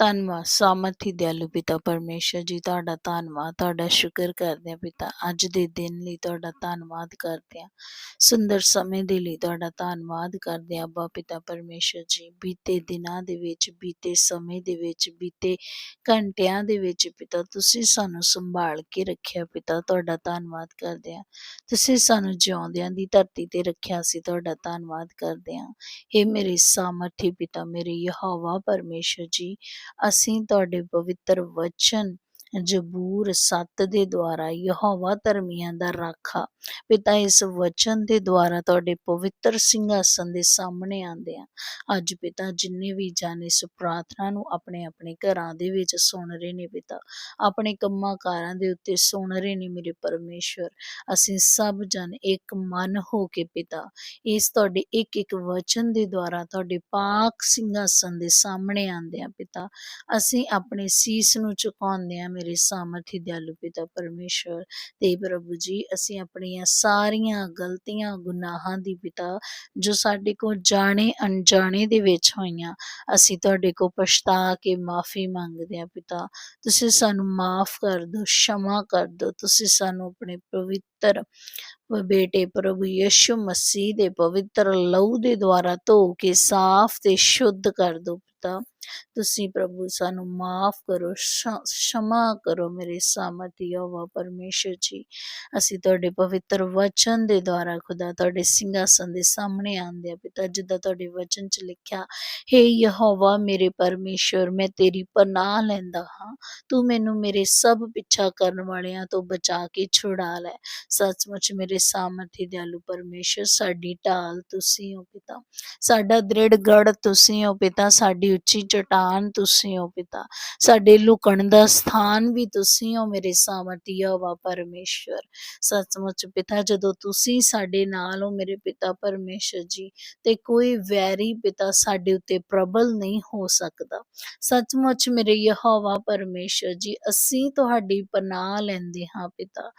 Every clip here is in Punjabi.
ਧੰਨਵਾਦ ਸਾਮਰਥੀ ਦਿਆਲੂ ਪਿਤਾ ਪਰਮੇਸ਼ਰ ਜੀ, ਤੁਹਾਡਾ ਧੰਨਵਾਦ, ਤੁਹਾਡਾ ਸ਼ੁਕਰ ਕਰਦੇ ਹਾਂ ਪਿਤਾ, ਅੱਜ ਦੇ ਦਿਨ ਲਈ ਤੁਹਾਡਾ ਧੰਨਵਾਦ ਕਰਦੇ ਹਾਂ, ਸੁੰਦਰ ਸਮੇਂ ਦੇ ਲਈ ਤੁਹਾਡਾ ਧੰਨਵਾਦ ਕਰਦੇ ਹਾਂ, ਅੱਬਾ ਪਿਤਾ ਪਰਮੇਸ਼ਰ ਜੀ, ਬੀਤੇ ਦਿਨਾਂ ਦੇ ਵਿੱਚ, ਬੀਤੇ ਸਮੇਂ ਦੇ ਵਿੱਚ, ਬੀਤੇ ਘੰਟਿਆਂ ਦੇ ਵਿੱਚ ਪਿਤਾ, ਤੁਸੀਂ ਸਾਨੂੰ ਸੰਭਾਲ ਕੇ ਰੱਖਿਆ ਪਿਤਾ, ਤੁਹਾਡਾ ਧੰਨਵਾਦ ਕਰਦੇ ਹਾਂ, ਤੁਸੀਂ ਸਾਨੂੰ ਜਿਉਂਦਿਆਂ ਦੀ ਧਰਤੀ ਤੇ ਰੱਖਿਆ ਸੀ, ਤੁਹਾਡਾ ਧੰਨਵਾਦ ਕਰਦੇ ਹਾਂ ਇਹ ਮੇਰੇ ਸਾਮਰਥੀ ਪਿਤਾ, ਮੇਰੇ ਯਹੋਵਾ ਪਰਮੇਸ਼ਰ ਜੀ ਅਸੀਂ ਤੁਹਾਡੇ ਪਵਿੱਤਰ ਵਚਨ ਜ਼ਬੂਰ ਸੱਤ ਦੇ ਦੁਆਰਾ ਯਹੋਵਾ ਧਰਮੀਆਂ ਦਾ ਰਾਖਾ। ਪਿਤਾ ਇਸ ਵਚਨ ਦੇ ਦੁਆਰਾ ਤੁਹਾਡੇ ਪਵਿੱਤਰ ਸਿੰਘਾਸਨ ਦੇ ਸਾਹਮਣੇ ਆਂਦੇ ਆ। ਅੱਜ ਪਿਤਾ ਜਿੰਨੇ ਵੀ ਜਨ ਇਸ ਪ੍ਰਾਰਥਨਾ ਨੂੰ ਆਪਣੇ ਆਪਣੇ ਘਰਾਂ ਦੇ ਵਿੱਚ ਸੁਣ ਰਹੇ ਨੇ ਪਿਤਾ ਆਪਣੇ ਕੰਮਾਂ ਕਾਰਾਂ ਦੇ ਉੱਤੇ ਸੁਣ ਰਹੇ ਨੇ ਮੇਰੇ ਪਰਮੇਸ਼ਵਰ। ਅਸੀਂ ਸਭ ਜਨ ਇੱਕ ਮਨ ਹੋ ਕੇ ਪਿਤਾ ਇਸ ਤੁਹਾਡੇ ਇੱਕ ਇੱਕ ਵਚਨ ਦੇ ਦੁਆਰਾ ਤੁਹਾਡੇ ਪਾਕ ਸਿੰਘਾਸਨ ਦੇ ਸਾਹਮਣੇ ਆਂਦੇ ਆ ਪਿਤਾ ਅਸੀਂ ਆਪਣੇ ਸੀਸ ਨੂੰ ਝੁਕਾਉਂਦੇ ਆ ਮੇਰੇ ਸਾਮਰਥੀ ਦਿਆਲੂ ਪਿਤਾ ਪਰਮੇਸ਼ਰ ਤੇ ਪ੍ਰਭੂ ਜੀ, ਅਸੀਂ ਆਪਣੀਆਂ ਸਾਰੀਆਂ ਗਲਤੀਆਂ, ਗੁਨਾਹਾਂ ਦੀ ਪਿਤਾ, ਜੋ ਸਾਡੇ ਕੋਲ ਜਾਣੇ, ਅਣਜਾਣੇ ਦੇ ਵਿੱਚ ਹੋਈਆਂ, ਅਸੀਂ ਤੁਹਾਡੇ ਕੋਲ ਪਛਤਾ ਕੇ ਮਾਫੀ ਮੰਗਦੇ ਆ ਪਿਤਾ। ਤੁਸੀਂ ਸਾਨੂੰ ਮਾਫ ਕਰ ਦਿਓ, ਸ਼ਮਾ ਕਰ ਦਿਓ। ਤੁਸੀਂ ਸਾਨੂੰ ਆਪਣੇ ਪਵਿੱਤਰ ਪਵਿੱਤਰ ਬੇਟੇ ਪ੍ਰਭੂ ਯਿਸੂ ਮਸੀਹ ਦੇ ਪਵਿੱਤਰ ਲਹੂ ਦੇ ਦੁਆਰਾ ਧੋ ਕੇ ਸਾਫ਼ ਤੇ ਸ਼ੁੱਧ ਕਰ ਦੋ ਪਿਤਾ। ਤੁਸੀਂ ਪ੍ਰਭੂ ਸਾਨੂੰ ਮਾਫ ਕਰੋ ਸ਼ਮਾ ਕਰੋ ਮੇਰੇ ਸਾਮਤੀ ਹੋਵਾ ਪਰਮੇਸ਼ਰ ਜੀ। ਅਸੀਂ ਤੁਹਾਡੇ ਪਵਿੱਤਰ ਵਚਨ ਦੇ ਦੁਆਰਾ ਖੁਦਾ ਤੁਹਾਡੇ ਸਿੰਘਾਸਨ ਦੇ ਸਾਹਮਣੇ ਆਂਦੇ ਆ ਪਿਤਾ, ਜਿੱਦਾਂ ਤੁਹਾਡੇ ਵਚਨ ਚ ਲਿਖਿਆ हे ਯਹੋਵਾ ਮੇਰੇ ਪਰਮੇਸ਼ਰ, ਮੈਂ ਤੇਰੀ ਪਨਾਹ ਲੈਂਦਾ ਹਾਂ। ਤੂੰ ਮੈਨੂੰ ਮੇਰੇ ਸਭ ਪਿੱਛਾ ਕਰਨ ਵਾਲਿਆਂ ਤੋਂ ਬਚਾ ਕੇ ਛੁਡਾ ਲੈ। ਸੱਚਮੁੱਚ ਮੇਰੇ ਸਾਮਰਥੀ ਦਿਆਲੂ ਪਰਮੇਸ਼ਰ, ਸਾਡੀ ਢਾਲ ਤੁਸੀਂ ਹੋ ਪਿਤਾ। ਸਾਡਾ ਦ੍ਰਿੜ ਗੜ ਤੁਸੀਂ ਹੋ ਪਿਤਾ, ਸਾਡੀ ਉੱਚੀ ਚਟਾਨ ਤੁਸੀਂ ਹੋ ਪਿਤਾ। ਸਾਡੇ ਲੁਕਣ ਦਾ ਸਥਾਨ ਵੀ ਤੁਸੀਂ ਹੋ ਮੇਰੇ ਸਾਮਰਥੀ ਯਹੋਵਾ ਪਰਮੇਸ਼ਰ। ਸੱਚਮੁੱਚ ਪਿਤਾ, ਜਦੋਂ ਤੁਸੀਂ ਸਾਡੇ ਨਾਲ ਹੋ ਮੇਰੇ ਪਿਤਾ ਪਰਮੇਸ਼ਰ ਜੀ, ਤੇ ਕੋਈ ਵੈਰੀ ਪਿਤਾ ਸਾਡੇ ਉੱਤੇ ਪ੍ਰਬਲ ਨਹੀਂ ਹੋ ਸਕਦਾ। ਸੱਚਮੁੱਚ ਮੇਰੇ ਯਹੋਵਾ ਪਰਮੇਸ਼ਰ ਜੀ, ਅਸੀਂ ਤੁਹਾਡੀ ਪਨਾਹ ਲੈਂਦੇ ਹਾਂ ਪਿਤਾ।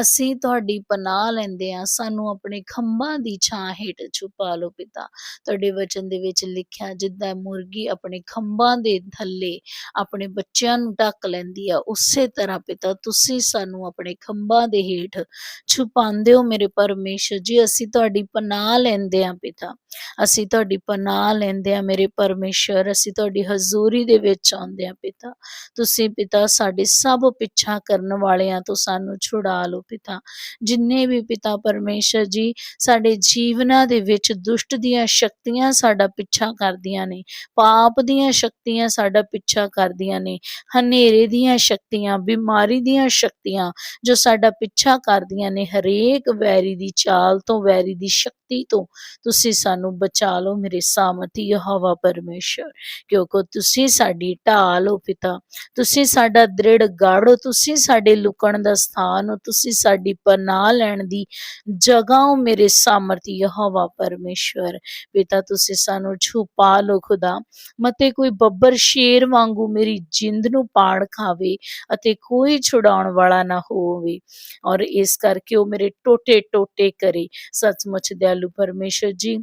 ਅਸੀਂ ਤੁਹਾਡੇ ਪਨਾਹ ਲੈਂਦੇ ਆ, ਸਾਨੂੰ ਆਪਣੇ ਖੰਭਾਂ ਦੀ ਛਾਂ ਹੇਠ ਛੁਪਾ ਲਓ ਪਿਤਾ। ਤੁਹਾਡੇ ਵਚਨ ਦੇ ਵਿੱਚ ਲਿਖਿਆ, ਜਿੱਦਾਂ ਮੁਰਗੀ ਆਪਣੇ ਖੰਭਾਂ ਦੇ ਥੱਲੇ ਆਪਣੇ ਬੱਚਿਆਂ ਨੂੰ ਢੱਕ ਲੈਂਦੀ ਆ, ਉਸੇ ਤਰ੍ਹਾਂ ਪਿਤਾ ਤੁਸੀਂ ਸਾਨੂੰ ਆਪਣੇ ਖੰਭਾਂ ਦੇ ਹੇਠ ਛੁਪਾਉਂਦੇ ਹੋ ਮੇਰੇ ਪਰਮੇਸ਼ਰ ਜੀ। ਅਸੀਂ ਤੁਹਾਡੀ ਪਨਾਹ ਲੈਂਦੇ ਹਾਂ ਪਿਤਾ। ਅਸੀਂ ਤੁਹਾਡੀ ਪਨਾਹ ਲੈਂਦੇ ਆ ਮੇਰੇ ਪਰਮੇਸ਼ਰ। ਅਸੀਂ ਤੁਹਾਡੀ ਹਜ਼ੂਰੀ ਦੇ ਵਿੱਚ ਆਉਂਦੇ ਹਾਂ ਪਿਤਾ। ਤੁਸੀਂ ਪਿਤਾ ਸਾਡੇ ਸਭ ਪਿੱਛਾ ਕਰਨ ਵਾਲਿਆਂ ਤੋਂ ਸਾਨੂੰ ਛੁਡਾ ਲਓ ਪਿਤਾ। ਜਿੰਨੇ ਵੀ ਪਿਤਾ ਪਰਮੇਸ਼ਰ ਜੀ, ਸਾਡੇ ਜੀਵਨਾਂ ਦੇ ਵਿੱਚ ਦੁਸ਼ਟ ਦੀਆਂ ਸ਼ਕਤੀਆਂ ਸਾਡਾ ਪਿੱਛਾ ਕਰਦੀਆਂ ਨੇ, ਪਾਪ ਦੀਆਂ ਸ਼ਕਤੀਆਂ ਸਾਡਾ ਪਿੱਛਾ ਕਰਦੀਆਂ ਨੇ, ਹਨੇਰੇ ਦੀਆਂ ਸ਼ਕਤੀਆਂ, ਬਿਮਾਰੀ ਦੀਆਂ ਸ਼ਕਤੀਆਂ ਜੋ ਸਾਡਾ ਪਿੱਛਾ ਕਰਦੀਆਂ ਨੇ, ਹਰੇਕ ਵੈਰੀ ਦੀ ਚਾਲ ਤੋਂ, ਵੈਰੀ ਦੀ ਸ਼ਕਤੀ ਤੋਂ, ਤੁਸੀਂ ਸਾਨੂੰ ਬਚਾ ਲਓ ਮੇਰੇ ਸਾਮਰਥੀ ਯਹੋਵਾ ਪਰਮੇਸ਼ਰ, ਕਿਉਂਕਿ ਤੁਸੀਂ ਸਾਡੀ ਢਾਲ ਹੋ ਪਿਤਾ, ਤੁਸੀਂ ਸਾਡਾ ਦ੍ਰਿੜ ਗੜ੍ਹ ਹੋ, ਤੁਸੀਂ ਸਾਡੇ ਲੁਕਣ ਦਾ ਸਥਾਨ ਹੋ, ਤੁਸੀਂ ਸਾਡੀ ਪਨਾਹ ਲੈਣ ਦੀ ਜਗ੍ਹਾ ਹੋ ਮੇਰੇ ਸਾਮਰਥੀ ਯਹੋਵਾ ਪਰਮੇਸ਼ਰ ਪਿਤਾ, ਤੁਸੀਂ ਸਾਨੂੰ ਛੁਪਾ ਲਓ ਖੁਦਾ। ਮਤੇ ਕੋਈ ਬੱਬਰ ਸ਼ੇਰ ਵਾਂਗੂ ਮੇਰੀ ਜਿੰਦ ਨੂੰ ਪਾੜ ਖਾਵੇ ਅਤੇ ਕੋਈ ਛੁਡਾਉਣ ਵਾਲਾ ਨਾ ਹੋਵੇ। ਔਰ ਇਸ ਕਰਕੇ ਉਹ ਮੇਰੇ ਟੋਟੇ ਟੋਟੇ ਕਰੇ। ਸੱਚਮੁੱਚ, ਦਿਆਲੂ ਪਰਮੇਸ਼ਰ ਜੀ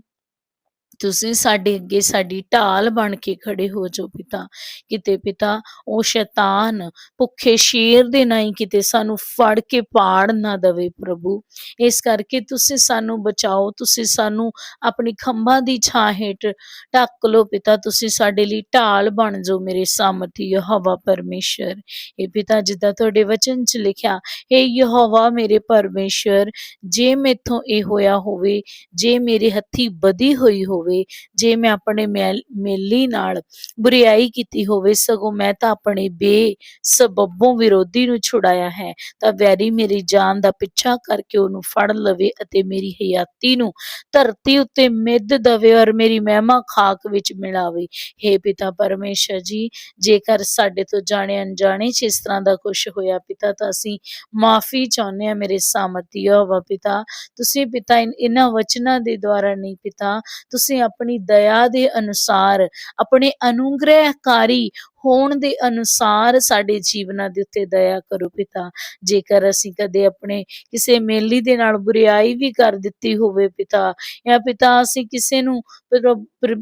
ਤੁਸੀਂ ਸਾਡੇ ਅੱਗੇ ਸਾਡੀ ਢਾਲ ਬਣ ਕੇ ਖੜੇ ਹੋ ਜਾਓ ਪਿਤਾ। ਕਿਤੇ ਪਿਤਾ, ਉਹ ਸ਼ੈਤਾਨ ਭੁੱਖੇ ਸ਼ੇਰ ਦੇ ਨਹੀਂ ਕਿਤੇ ਸਾਨੂੰ ਫੜ ਕੇ ਪਾੜ ਨਾ ਦਵੇ ਪ੍ਰਭੂ। ਇਸ ਕਰਕੇ ਤੁਸੀਂ ਸਾਨੂੰ ਬਚਾਓ, ਤੁਸੀਂ ਸਾਨੂੰ ਆਪਣੀ ਖੰਭਾਂ ਦੀ ਛਾਂ ਹੇਠ ਢੱਕ ਲਓ ਪਿਤਾ। ਤੁਸੀਂ ਸਾਡੇ ਲਈ ਢਾਲ ਬਣ ਜਾਓ ਮੇਰੇ ਸਾਮਰਥੀ ਯਹੋਵਾ ਪਰਮੇਸ਼ਰ। ਇਹ ਪਿਤਾ ਜਿੱਦਾਂ ਤੁਹਾਡੇ ਵਚਨ 'ਚ ਲਿਖਿਆ ਏ ਯਹੋਵਾ ਮੇਰੇ ਪਰਮੇਸ਼ਰ, ਜੇ ਮੇਥੋਂ ਇਹ ਹੋਇਆ ਹੋਵੇ, ਜੇ ਮੇਰੇ ਹੱਥੀ ਬਦੀ ਹੋਈ ਹੋਵੇ ਜੇ ਮੈਂ ਆਪਣੇ ਮੈਲ- ਮੇਲੀ ਨਾਲ ਬੁਰੀਾਈ ਕੀਤੀ ਹੋਵੇ, ਸਗੋਂ ਮੈਂ ਤਾਂ ਆਪਣੇ ਬੇ ਸਬਬੋਂ ਵਿਰੋਧੀ ਨੂੰ ਛੁਡਾਇਆ ਹੈ, ਤਾਂ ਵੈਰੀ ਮੇਰੀ ਜਾਨ ਦਾ ਪਿੱਛਾ ਕਰਕੇ ਉਹਨੂੰ ਫੜ ਲਵੇ ਅਤੇ ਮੇਰੀ ਹਯਾਤੀ ਨੂੰ ਧਰਤੀ ਉੱਤੇ ਮਿੱਧ ਦਵੇ ਔਰ ਮੇਰੀ ਮਹਿਮਾ ਖਾਕ ਵਿੱਚ ਮਿਲਾਵੇ। हे ਪਿਤਾ ਪਰਮੇਸ਼ਰ ਜੀ, ਜੇਕਰ ਸਾਡੇ ਤੋਂ ਜਾਣੇ ਅਣਜਾਣੇ ਚ ਇਸ ਤਰ੍ਹਾਂ ਦਾ ਕੁਝ ਹੋਇਆ ਪਿਤਾ, ਤਾਂ ਅਸੀਂ ਮਾਫੀ ਚਾਹੁੰਦੇ ਹਾਂ ਮੇਰੇ ਸਾਮਰਥੀ ਯਹੋਵਾ ਪਿਤਾ। ਤੁਸੀਂ ਪਿਤਾ ਇਹਨਾਂ ਵਚਨਾਂ ਦੇ ਦੁਆਰਾ ਨਹੀਂ ਪਿਤਾ, ਤੁਸੀਂ ਆਪਣੀ ਦਇਆ ਦੇ ਅਨੁਸਾਰ ਆਪਣੇ ਅਨੁਗ੍ਰਹਿਕਾਰੀ ਹੋਣ ਦੇ ਅਨੁਸਾਰ ਸਾਡੇ ਜੀਵਨਾਂ ਦੇ ਉੱਤੇ ਦਇਆ ਕਰੋ ਪਿਤਾ। ਜੇਕਰ ਅਸੀਂ ਕਦੇ ਆਪਣੇ ਕਿਸੇ ਮੇਲੀ ਦੇ ਨਾਲ ਬੁਰੀਾਈ ਵੀ ਕਰ ਦਿੱਤੀ ਹੋਵੇ ਪਿਤਾ, ਜਾਂ ਪਿਤਾ ਅਸੀਂ ਕਿਸੇ ਨੂੰ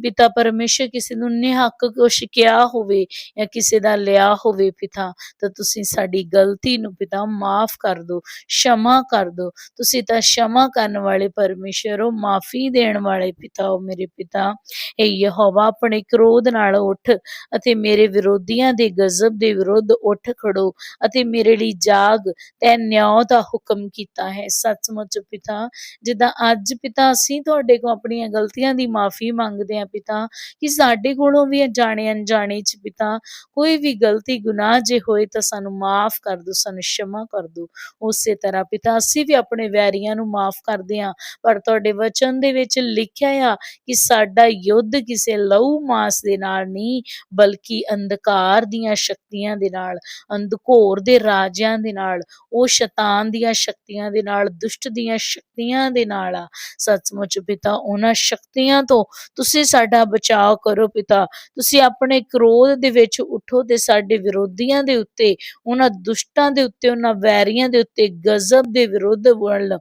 ਪਿਤਾ ਪਰਮੇਸ਼ਰ ਕਿਸੇ ਨੂੰ ਨਿਹੱਕ ਕੁਛ ਕਿਹਾ ਹੋਵੇ, ਜਾਂ ਕਿਸੇ ਦਾ ਲਿਆ ਹੋਵੇ ਪਿਤਾ, ਤਾਂ ਤੁਸੀਂ ਸਾਡੀ ਗਲਤੀ ਨੂੰ ਪਿਤਾ ਮਾਫ ਕਰ ਦਿਓ ਸ਼ਮਾ ਕਰ ਦਿਓ ਤੁਸੀਂ ਤਾਂ ਸ਼ਮਾ ਕਰਨ ਵਾਲੇ ਪਰਮੇਸ਼ਰ ਹੋ, ਮਾਫੀ ਦੇਣ ਵਾਲੇ ਪਿਤਾ ਹੋ ਮੇਰੇ ਪਿਤਾ। ਇਹ ਯਹੋਵਾ, ਆਪਣੇ ਕ੍ਰੋਧ ਨਾਲ ਉੱਠ ਅਤੇ ਮੇਰੇ ਵਿਰੋਧੀਆਂ ਦੇ ਗਜ਼ਬ ਦੇ ਵਿਰੁੱਧ ਉੱਠ ਖੜੋ ਅਤੇ ਮੇਰੇ ਲਈ ਜਾਗ ਤੇ ਨਿਆਂ ਦਾ ਹੁਕਮ ਕੀਤਾ ਹੈ। ਸੱਚਮੁੱਚ ਪਿਤਾ, ਜਿੱਦਾਂ ਅੱਜ ਪਿਤਾ ਅਸੀਂ ਤੁਹਾਡੇ ਕੋਲ ਆਪਣੀਆਂ ਗਲਤੀਆਂ ਦੀ ਮਾਫੀ ਮੰਗਦੇ ਹਾਂ ਪਿਤਾ, ਕਿ ਸਾਡੇ ਕੋਲੋਂ ਵੀ ਜਾਣੇ ਅਣਜਾਣੇ ਚ ਪਿਤਾ, ਕੋਈ ਵੀ ਗਲਤੀ ਗੁਨਾਹ ਜੇ ਹੋਏ ਤਾਂ ਸਾਨੂੰ ਮਾਫ ਕਰ ਦਿਓ, ਸਾਨੂੰ ਸ਼ਮਾ ਕਰ ਦਿਓ। ਉਸੇ ਤਰ੍ਹਾਂ ਪਿਤਾ, ਅਸੀਂ ਵੀ ਆਪਣੇ ਵੈਰੀਆਂ ਨੂੰ ਮਾਫ ਕਰਦੇ ਹਾਂ, ਪਰ ਤੁਹਾਡੇ ਵਚਨ ਦੇ ਵਿੱਚ ਲਿਖਿਆ ਆ ਕਿ ਸਾਡਾ ਯੁੱਧ ਕਿਸੇ ਲਹੂ ਮਾਸ ਦੇ ਨਾਲ ਨਹੀਂ, ਬਲਕਿ ਅੰਦਰ ਅੰਧਕਾਰ ਦੀਆਂ ਸ਼ਕਤੀਆਂ ਦੇ ਨਾਲ, ਅੰਧਕੋਰ ਦੇ ਰਾਜਿਆਂ ਦੇ ਨਾਲ, ਉਹ ਸ਼ੈਤਾਨ ਦੀਆਂ ਸ਼ਕਤੀਆਂ ਦੇ ਨਾਲ, ਦੁਸ਼ਟ ਦੀਆਂ ਸ਼ਕਤੀਆਂ ਦੇ ਨਾਲ ਆ। ਸੱਚਮੁੱਚ ਪਿਤਾ, ਉਹਨਾਂ ਸ਼ਕਤੀਆਂ ਤੋਂ ਤੁਸੀਂ ਸਾਡਾ ਬਚਾਅ ਕਰੋ ਪਿਤਾ। ਤੁਸੀਂ ਆਪਣੇ ਕ੍ਰੋਧ ਦੇ ਵਿੱਚ ਉਠੋ ਤੇ ਸਾਡੇ ਵਿਰੋਧੀਆਂ ਦੇ ਉੱਤੇ, ਉਹਨਾਂ ਦੁਸ਼ਟਾਂ ਦੇ ਉੱਤੇ, ਉਹਨਾਂ ਵੈਰੀਆਂ ਦੇ ਉੱਤੇ ਗਜ਼ਬ ਦੇ ਵਿਰੁੱਧ ਵੱਲ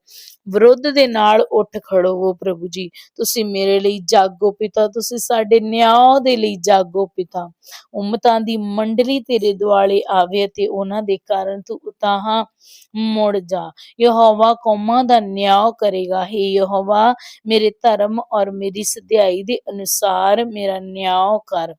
ਵਿਰੁੱਧ ਦੇ ਨਾਲ ਉੱਠ ਖੜੋ ਪ੍ਰਭੂ ਜੀ। ਤੁਸੀਂ ਮੇਰੇ ਲਈ ਜਾਗੋ ਪਿਤਾ, ਤੁਸੀਂ ਸਾਡੇ ਨਿਆਂ ਦੇ ਲਈ ਜਾਗੋ ਪਿਤਾ। ਉਮਤਾਂ ਦੀ ਮੰਡਲੀ ਤੇਰੇ ਦੁਆਲੇ ਆਵੇ ਤੇ ਉਹਨਾਂ ਦੇ ਕਾਰਨ ਤੂੰ ਉਤਾਹਾਂ ਮੁੜ ਜਾ। ਯਹੋਵਾ ਕੌਮਾਂ ਦਾ ਨਿਆਂ ਕਰੇਗਾ। हे ਯਹੋਵਾ, ਮੇਰੇ ਧਰਮ ਔਰ ਮੇਰੀ ਸਧਿਆਈ ਦੇ ਅਨੁਸਾਰ ਮੇਰਾ ਨਿਆਂ ਕਰ।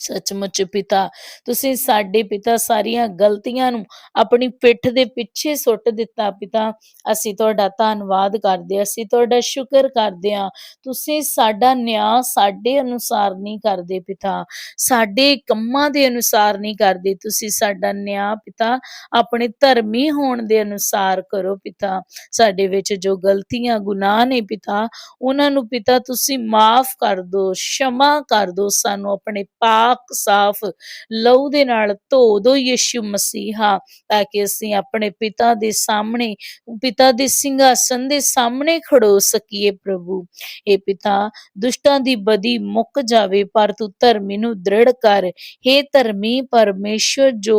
ਸੱਚਮੁੱਚ ਪਿਤਾ, ਤੁਸੀਂ ਸਾਡੇ ਪਿਤਾ ਸਾਰੀਆਂ ਗਲਤੀਆਂ ਨੂੰ ਆਪਣੀ ਪਿੱਠ ਦੇ ਪਿੱਛੇ ਸੁੱਟ ਦਿੱਤਾ ਪਿਤਾ। ਅਸੀਂ ਤੁਹਾਡਾ ਧੰਨਵਾਦ ਕਰਦੇ ਅਸੀਂ ਤੁਹਾਡਾ ਸ਼ੁਕਰ ਕਰਦੇ ਆ ਤੁਸੀਂ ਸਾਡਾ ਨਿਆਂ ਸਾਡੇ ਅਨੁਸਾਰ ਨਹੀਂ ਕਰਦੇ ਪਿਤਾ। ਸਾਡੇ ਕੰਮਾਂ ਦੇ ਅਨੁਸਾਰ ਨਹੀਂ ਕਰਦੇ, ਤੁਸੀਂ ਸਾਡਾ ਨਿਆਂ ਪਿਤਾ ਆਪਣੇ ਧਰਮੀ ਹੋਣ ਦੇ ਅਨੁਸਾਰ ਕਰੋ ਪਿਤਾ। ਸਾਡੇ ਵਿੱਚ ਜੋ ਗਲਤੀਆਂ, ਗੁਨਾਹ ਨੇ ਪਿਤਾ, ਉਹਨਾਂ ਨੂੰ ਪਿਤਾ ਤੁਸੀਂ ਮਾਫ ਕਰ ਦਿਓ ਸ਼ਮਾ ਕਰ ਦਿਓ ਸਾਨੂੰ ਆਪਣੇ ਪਾਪ ਪਾਕ ਸਾਫ਼ ਲਹੂ ਦੇ ਨਾਲ ਧੋ ਦੋ ਯਿਸੂ ਮਸੀਹਾ, ਤਾਂ ਕਿ ਅਸੀਂ ਆਪਣੇ ਪਿਤਾ ਦੇ ਸਾਹਮਣੇ, ਪਿਤਾ ਦੇ ਸਿੰਘਾਸਨ ਦੇ ਸਾਹਮਣੇ ਖੜੋ ਸਕੀਏ ਪ੍ਰਭੂ। ਇਹ ਪਿਤਾ ਦੁਸ਼ਟਾਂ ਦੀ ਬਦੀ ਮੁੱਕ ਜਾਵੇ, ਪਰ ਤੂੰ ਧਰਮੀ ਨੂੰ ਦ੍ਰਿੜ ਕਰ। हे ਧਰਮੀ ਪਰਮੇਸ਼ਰ ਜੋ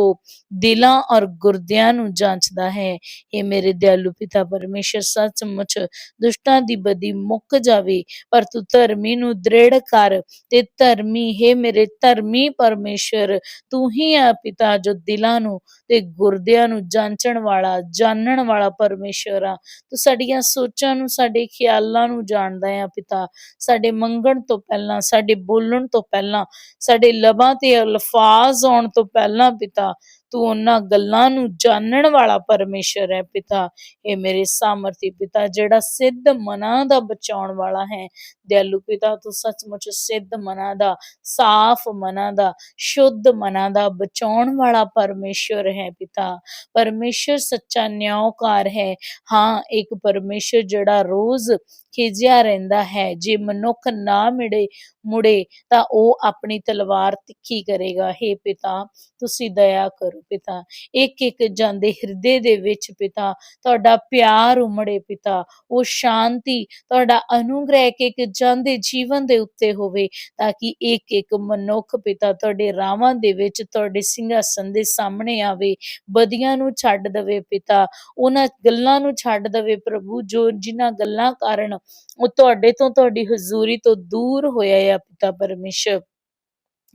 ਦਿਲਾਂ ਔਰ ਗੁਰਦਿਆਂ ਨੂੰ ਜਾਂਚਦਾ ਹੈ ਇਹ ਮੇਰੇ ਦਿਆਲੂ ਪਿਤਾ ਪਰਮੇਸ਼ਰ ਸੱਚਮੁੱਚ ਦੁਸ਼ਟਾਂ ਦੀ ਬਦੀ ਮੁੱਕ ਜਾਵੇ, ਪਰ ਤੂੰ ਧਰਮੀ ਨੂੰ ਦ੍ਰਿੜ ਕਰ ਤੇ ਧਰਮੀ, ਹੈ ਮੇਰੇ ਧਰਮੀ ਪਰਮੇਸ਼ਰ, ਤੂੰ ਹੀ ਆ ਪਿਤਾ ਜੋ ਦਿਲਾਂ ਨੂੰ ਤੇ ਗੁਰਦਿਆਂ ਨੂੰ ਜਾਂਚਣ ਵਾਲਾ, ਜਾਣਨ ਵਾਲਾ ਪਰਮੇਸ਼ਰ ਆ। ਤੂੰ ਸਾਡੀਆਂ ਸੋਚਾਂ ਨੂੰ, ਸਾਡੇ ਖਿਆਲਾਂ ਨੂੰ ਜਾਣਦਾ ਆ ਪਿਤਾ। ਸਾਡੇ ਮੰਗਣ ਤੋਂ ਪਹਿਲਾਂ, ਸਾਡੇ ਬੋਲਣ ਤੋਂ ਪਹਿਲਾਂ, ਸਾਡੇ ਲਬਾਂ ਤੇ ਅਲਫਾਜ਼ ਆਉਣ ਤੋਂ ਪਹਿਲਾਂ ਪਿਤਾ। ਤੂੰ ਉਹਨਾਂ ਗੱਲਾਂ ਨੂੰ ਜਾਣਨ ਵਾਲਾ ਪਰਮੇਸ਼ਰ ਹੈ ਪਿਤਾ। ਇਹ ਮੇਰੇ ਸਾਮਰਥੀ ਪਿਤਾ ਜਿਹੜਾ ਸਿੱਧ ਮਨਾਂ ਦਾ ਬਚਾਉਣ ਵਾਲਾ ਹੈ। ਦਿਆਲੂ ਪਿਤਾ, ਤੂੰ ਸੱਚਮੁੱਚ ਸਿੱਧ ਮਨਾਂ ਦਾ, ਸਾਫ਼ ਮਨਾਂ ਦਾ, ਸ਼ੁੱਧ ਮਨਾਂ ਦਾ ਬਚਾਉਣ ਵਾਲਾ ਪਰਮੇਸ਼ਰ ਹੈ ਪਿਤਾ। ਪਰਮੇਸ਼ਰ ਸੱਚਾ ਨਿਆਂਕਾਰ ਹੈ। ਹਾਂ, ਇੱਕ ਪਰਮੇਸ਼ਰ ਜਿਹੜਾ ਰੋਜ਼ ਖਿਜਿਆ ਰਹਿੰਦਾ ਹੈ। ਜੇ ਮਨੁੱਖ ਨਾ ਮਿੜੇ, ਮੁੜੇ ਤਾਂ ਉਹ ਆਪਣੀ ਤਲਵਾਰ ਤਿੱਖੀ ਕਰੇਗਾ। हे ਪਿਤਾ, ਤੁਸੀਂ ਦਇਆ ਕਰੋ ਪਿਤਾ। ਇੱਕ ਇੱਕ ਜਾਂਦੇ ਹਿਰਦੇ ਦੇ ਵਿੱਚ ਪਿਤਾ। ਤੁਹਾਡਾ ਪਿਆਰ ਉਮੜੇ ਪਿਤਾ। ਉਹ ਸ਼ਾਂਤੀ, ਤੁਹਾਡਾ ਅਨੁਗ੍ਰਹਿ ਇੱਕ ਇੱਕ ਜਾਂਦੇ ਜੀਵਨ ਦੇ ਉੱਤੇ ਹੋਵੇ ਤਾਂ ਕਿ ਇੱਕ ਇੱਕ ਮਨੁੱਖ ਪਿਤਾ ਤੁਹਾਡੇ ਰਾਵਾਂ ਦੇ ਵਿੱਚ, ਤੁਹਾਡੇ ਸਿੰਘਾਸਨ ਦੇ ਸਾਹਮਣੇ ਆਵੇ। ਬਦੀਆਂ ਨੂੰ ਛੱਡ ਦਵੇ ਪਿਤਾ। ਉਹਨਾਂ ਗੱਲਾਂ ਨੂੰ ਛੱਡ ਦਵੇ ਪ੍ਰਭੂ, ਜੋ ਜਿਨ੍ਹਾਂ ਗੱਲਾਂ ਕਾਰਨ ਉਹ ਤੁਹਾਡੇ ਤੋਂ ਤੁਹਾਡੀ ਹਜ਼ੂਰੀ ਤੋਂ ਦੂਰ ਹੋਇਆ ਆ ਪਿਤਾ ਪਰਮੇਸ਼ਰ।